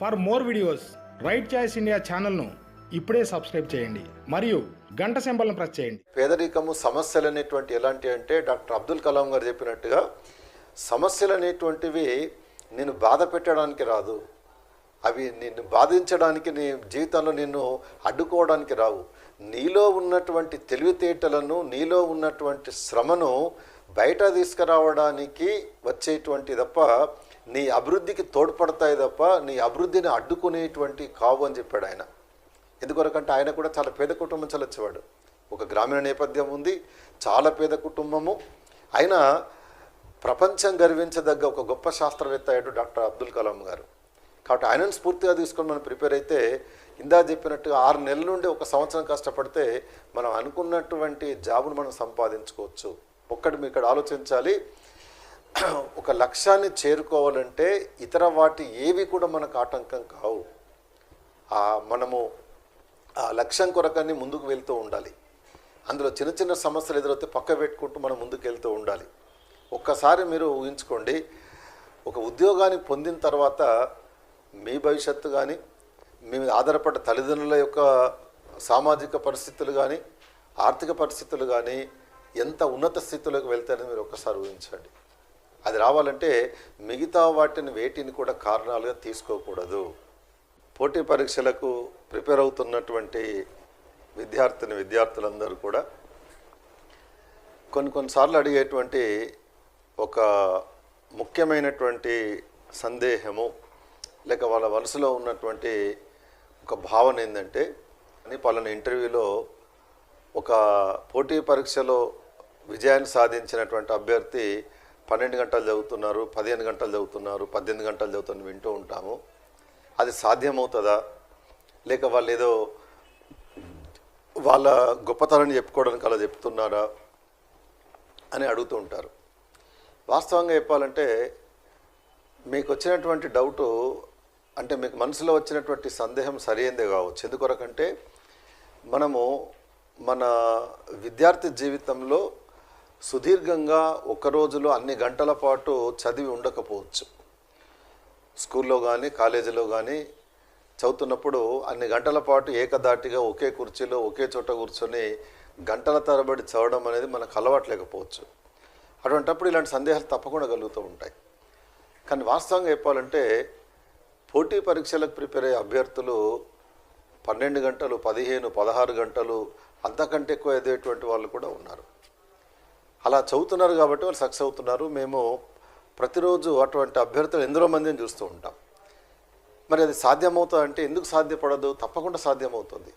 For more videos right choice India ఛానల్ను ఇప్పుడే subscribe చేయండి. మరియు గంట సింబల్ను ప్రెస్ చేయండి. పేదరికము సమస్యలు అనేటువంటి ఎలాంటి అంటే డాక్టర్ అబ్దుల్ కలాం గారు చెప్పినట్టుగా సమస్యలు అనేటువంటివి నేను బాధ పెట్టడానికి రాదు. అవి నిన్ను బాధించడానికి నీ జీవితంలో నిన్ను అడ్డుకోవడానికి రావు. నీలో ఉన్నటువంటి తెలివితేటలను నీలో ఉన్నటువంటి శ్రమను బయట తీసుకురావడానికి వచ్చేటువంటి తప్ప నీ అభివృద్ధికి తోడ్పడతాయి తప్ప నీ అభివృద్ధిని అడ్డుకునేటువంటి కావు అని చెప్పాడు ఆయన. ఎందుకొరకంటే ఆయన కూడా చాలా పేద కుటుంబం చాలా వచ్చేవాడు. ఒక గ్రామీణ నేపథ్యం ఉంది చాలా పేద కుటుంబము. ఆయన ప్రపంచం గర్వించదగ్గ ఒక గొప్ప శాస్త్రవేత్త అయ్యాడు డాక్టర్ అబ్దుల్ కలాం గారు. కాబట్టి ఆయనను స్ఫూర్తిగా తీసుకొని మనం ప్రిపేర్ అయితే ఇందా చెప్పినట్టుగా ఆరు నెలల నుండి ఒక సంవత్సరం కష్టపడితే మనం అనుకున్నటువంటి జాబును మనం సంపాదించుకోవచ్చు. ఒక్కటి మీ ఇక్కడ ఆలోచించాలి ఒక లక్ష్యాన్ని చేరుకోవాలంటే ఇతర వాటి ఏవి కూడా మనకు ఆటంకం కావు. మనము ఆ లక్ష్యం కొరకని ముందుకు వెళ్తూ ఉండాలి. అందులో చిన్న చిన్న సమస్యలు ఎదురైతే పక్క పెట్టుకుంటూ మనం ముందుకు వెళ్తూ ఉండాలి. ఒక్కసారి మీరు ఊహించుకోండి ఒక ఉద్యోగాన్ని పొందిన తర్వాత మీ భవిష్యత్తు కానీ మీ ఆధారపడ్డ తల్లిదండ్రుల యొక్క సామాజిక పరిస్థితులు కానీ ఆర్థిక పరిస్థితులు కానీ ఎంత ఉన్నత స్థితిలోకి వెళ్తారని మీరు ఒక్కసారి ఊహించండి. అది రావాలంటే మిగతా వాటిని వేటిని కూడా కారణాలుగా తీసుకోకూడదు. పోటీ పరీక్షలకు ప్రిపేర్ అవుతున్నటువంటి విద్యార్థిని విద్యార్థులందరూ కూడా కొన్ని కొన్నిసార్లు అడిగేటువంటి ఒక ముఖ్యమైనటువంటి సందేహము లేక వాళ్ళ మనసులో ఉన్నటువంటి ఒక భావన ఏంటంటే అని పలానా ఇంటర్వ్యూలో ఒక పోటీ పరీక్షలో విజయాన్ని సాధించినటువంటి అభ్యర్థి పన్నెండు గంటలు చదువుతున్నారు పదిహేను గంటలు చదువుతున్నారు పద్దెనిమిది గంటలు చదువుతున్నారు వింటూ ఉంటాము. అది సాధ్యమవుతుందా? లేక వాళ్ళు ఏదో వాళ్ళ గొప్పతనాన్ని చెప్పుకోవడానికి అలా చెప్తున్నారా అని అడుగుతూ ఉంటారు. వాస్తవంగా చెప్పాలంటే మీకు వచ్చినటువంటి డౌటు అంటే మీకు మనసులో వచ్చినటువంటి సందేహం సరైనదే కావచ్చు. ఎందుకొరకంటే మనము మన విద్యార్థి జీవితంలో సుదీర్ఘంగా ఒక రోజులో అన్ని గంటల పాటు చదివి ఉండకపోవచ్చు. స్కూల్లో కానీ కాలేజీలో కానీ చదువుతున్నప్పుడు అన్ని గంటల పాటు ఏకదాటిగా ఒకే కుర్చీలో ఒకే చోట కూర్చొని గంటల తరబడి చదవడం అనేది మనకు అలవాట్లేకపోవచ్చు. అటువంటప్పుడు ఇలాంటి సందేహాలు తప్పకుండా కలుగుతూ ఉంటాయి. కానీ వాస్తవంగా చెప్పాలంటే పోటీ పరీక్షలకు ప్రిపేర్ అయ్యే అభ్యర్థులు పన్నెండు గంటలు పదిహేను పదహారు గంటలు అంతకంటే ఎక్కువ ఎదిగేటువంటి వాళ్ళు కూడా ఉన్నారు. అలా చదువుతున్నారు కాబట్టి వాళ్ళు సక్సెస్ అవుతున్నారు. మేము ప్రతిరోజు అటువంటి అభ్యర్థులు ఎందరో మందిని చూస్తూ ఉంటాం. మరి అది సాధ్యమవుతుంది అంటే ఎందుకు సాధ్యపడదు? తప్పకుండా సాధ్యమవుతుంది.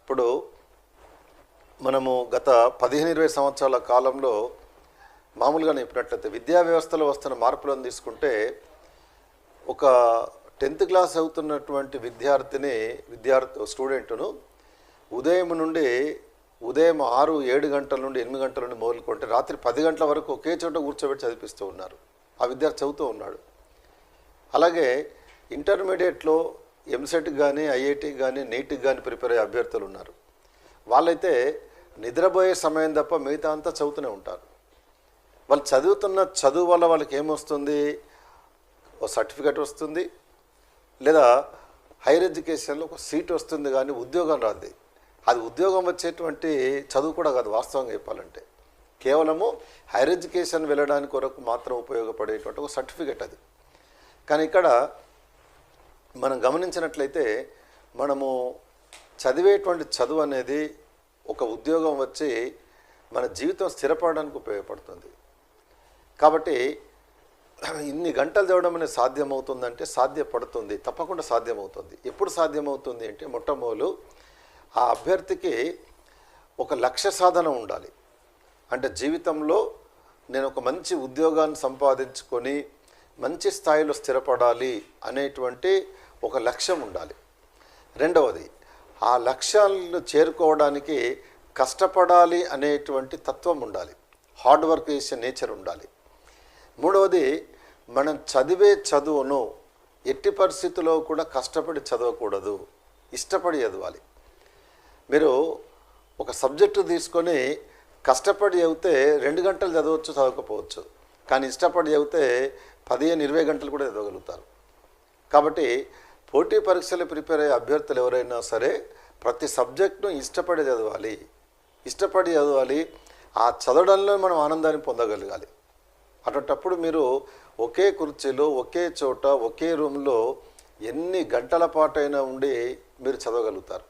ఇప్పుడు మనము గత పదిహేను ఇరవై సంవత్సరాల కాలంలో మామూలుగా చెప్పినట్లయితే విద్యా వ్యవస్థలో వస్తున్న మార్పులను తీసుకుంటే ఒక టెన్త్ క్లాస్ అవుతున్నటువంటి విద్యార్థిని విద్యార్థి స్టూడెంట్ను ఉదయం నుండి ఉదయం ఆరు ఏడు గంటల నుండి ఎనిమిది గంటల నుండి మొదలుకుంటే రాత్రి పది గంటల వరకు ఒకే చోట కూర్చోబెట్టి చదివిస్తూ ఉన్నారు. ఆ విద్యార్థి చదువుతూ ఉన్నాడు. అలాగే ఇంటర్మీడియట్లో ఎంసెట్కి కానీ ఐఐటికి కానీ నీట్కి కానీ ప్రిపేర్ అయ్యే అభ్యర్థులు ఉన్నారు. వాళ్ళైతే నిద్రపోయే సమయం తప్ప మిగతా అంతా చదువుతూనే ఉంటారు. వాళ్ళు చదువుతున్న చదువు వల్ల వాళ్ళకి ఏమొస్తుంది? ఓ సర్టిఫికెట్ వస్తుంది. లేదా హైయర్ ఎడ్యుకేషన్లో ఒక సీట్ వస్తుంది కానీ ఉద్యోగం రాదు. అది ఉద్యోగం వచ్చేటువంటి చదువు కూడా కాదు వాస్తవంగా చెప్పాలంటే. కేవలము హైయర్ ఎడ్యుకేషన్ వెళ్ళడానికి కొరకు మాత్రం ఉపయోగపడేటువంటి ఒక సర్టిఫికెట్ అది. కానీ ఇక్కడ మనం గమనించినట్లయితే మనము చదివేటువంటి చదువు అనేది ఒక ఉద్యోగం వచ్చి మన జీవితం స్థిరపడడానికి ఉపయోగపడుతుంది. కాబట్టి ఇన్ని గంటలు చదవడం అనేది సాధ్యమవుతుందంటే సాధ్యపడుతుంది తప్పకుండా సాధ్యమవుతుంది. ఎప్పుడు సాధ్యమవుతుంది అంటే మొట్టమొదలు ఆ అభ్యర్థికి ఒక లక్ష్య సాధన ఉండాలి. అంటే జీవితంలో నేను ఒక మంచి ఉద్యోగాన్ని సంపాదించుకొని మంచి స్థాయిలో స్థిరపడాలి అనేటువంటి ఒక లక్ష్యం ఉండాలి. రెండవది ఆ లక్ష్యాలను చేరుకోవడానికి కష్టపడాలి అనేటువంటి తత్వం ఉండాలి. హార్డ్ వర్క్ చేసే నేచర్ ఉండాలి. మూడవది మనం చదివే చదువును ఎట్టి పరిస్థితుల్లో కూడా కష్టపడి చదవకూడదు. ఇష్టపడి చదవాలి. మీరు ఒక సబ్జెక్టు తీసుకొని కష్టపడి చదివితే రెండు గంటలు చదవచ్చు చదవకపోవచ్చు. కానీ ఇష్టపడి చదివితే పదిహేను ఇరవై గంటలు కూడా చదవగలుగుతారు. కాబట్టి పోటీ పరీక్షలు ప్రిపేర్ అయ్యే అభ్యర్థులు ఎవరైనా సరే ప్రతి సబ్జెక్టును ఇష్టపడి చదవాలి. ఇష్టపడి చదవాలి. ఆ చదవడంలో మనం ఆనందాన్ని పొందగలగాలి. అటువంటప్పుడు మీరు ఒకే కుర్చీలో ఒకే చోట ఒకే రూమ్లో ఎన్ని గంటల పాటైనా ఉండి మీరు చదవగలుగుతారు.